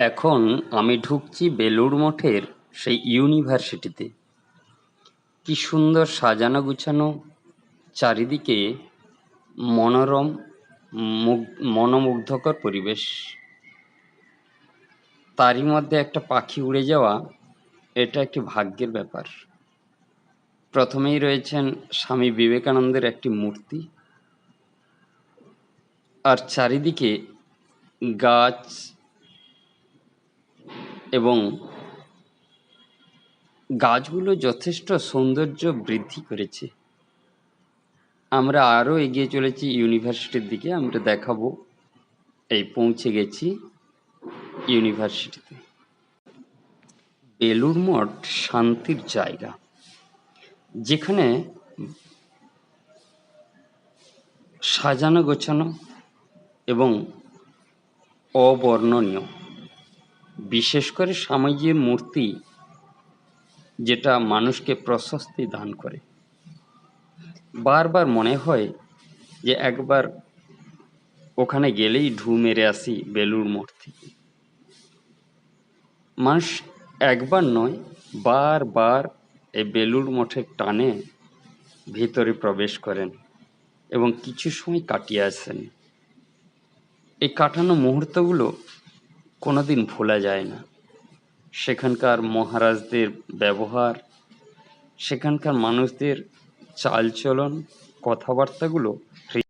এখন আমি ঢুকছি বেলুড় মঠের সেই ইউনিভার্সিটিতে। কি সুন্দর সাজানো গুছানো, চারিদিকে মনোরম মুগ- মনোমুগ্ধকর পরিবেশ। তারই মধ্যে একটা পাখি উড়ে যাওয়া, এটা একটি ভাগ্যের ব্যাপার। প্রথমেই রয়েছেন স্বামী বিবেকানন্দের একটি মূর্তি। আর চারিদিকে গাছ এবং গাছগুলো যথেষ্ট সৌন্দর্য বৃদ্ধি করেছে। আমরা আরও এগিয়ে চলেছি ইউনিভার্সিটির দিকে, আমরা দেখাবো। এই পৌঁছে গেছি ইউনিভার্সিটিতে। বেলুর মঠ শান্তির জায়গা, যেখানে সাজানো গোছানো এবং অবর্ণনীয়। বিশেষ করে স্বামীজির মূর্তি যেটা মানুষকে প্রশস্তি দান করে। বারবার মনে হয় যে একবার ওখানে গেলেই ঢু মেরে আসি বেলুড় মঠ থেকে মানুষ একবার নয়, বারবার এই বেলুড় মঠের টানে ভিতরে প্রবেশ করেন এবং কিছু সময় কাটিয়ে আসেন। এই কাটানো মুহূর্তগুলো কোনোদিন ভোলা যায় না। সেখানকার মহারাজদের ব্যবহার সেখানকার মানুষদের চালচলন কথাবার্তাগুলো